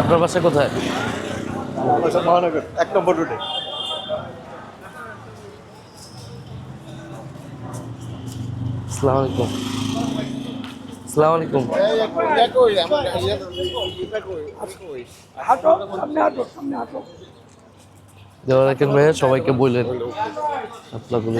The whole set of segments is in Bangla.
আপনার বাসা কোথায়? মহানগর এক নম্বর আসসালামু আলাইকুম। আসসালামু আলাইকুম। দেওয়া রাখেন ভাইয়া সবাইকে বললেন। আপনাগুলো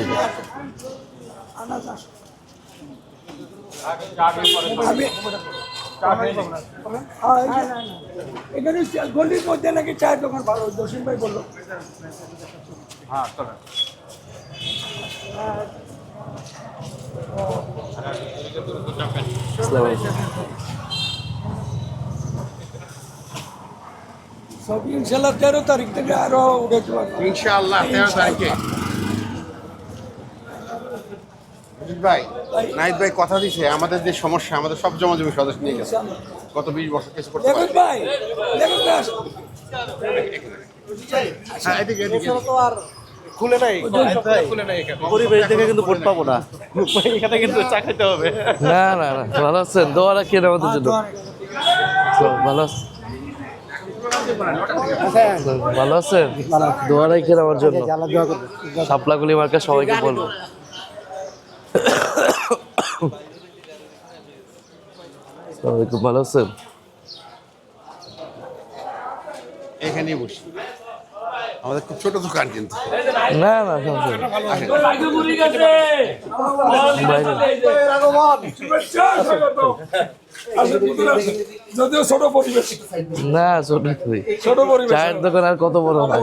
এখানে গলির মধ্যে নাকি চায়ের দোকান ভালো জসিম ভাই বলল। সব ইনশাল্লাহ তেরো তারিখ থেকে আরও ইনশাআল্লাহ তেরো তারিখে। ভাই নাইট ভাই কথা দিছে আমাদের যে সমস্যা আমাদের সব জমা জমি সদস্য নিয়ে গেছে। গত বিশ বছর কিছু করতে পারে ভাই। হ্যাঁ এদিকে এদিকে। খুলে নাই। খুলে নাই পরিবেশ থেকে কিন্তু ভোট পাবো না। এখানে কিন্তু চা খাইতে হবে। না না না ভালো আছেন? দোয়া রাখেন আমাদের জন্য। ভালো আছেন? ভালো আছেন? দোয়া রাখেন আমার জন্য। সাপলাগুলি মার্কা সবাইকে বলব। ভালো আছেন? এখানেই বসি। আমাদের খুব ছোট দোকান কিন্তু। না না। যদিও ছোট পরিবেশ। না ছোট করি ছোট পরিবেশ। চায়ের দোকান আর কত বড় হয়?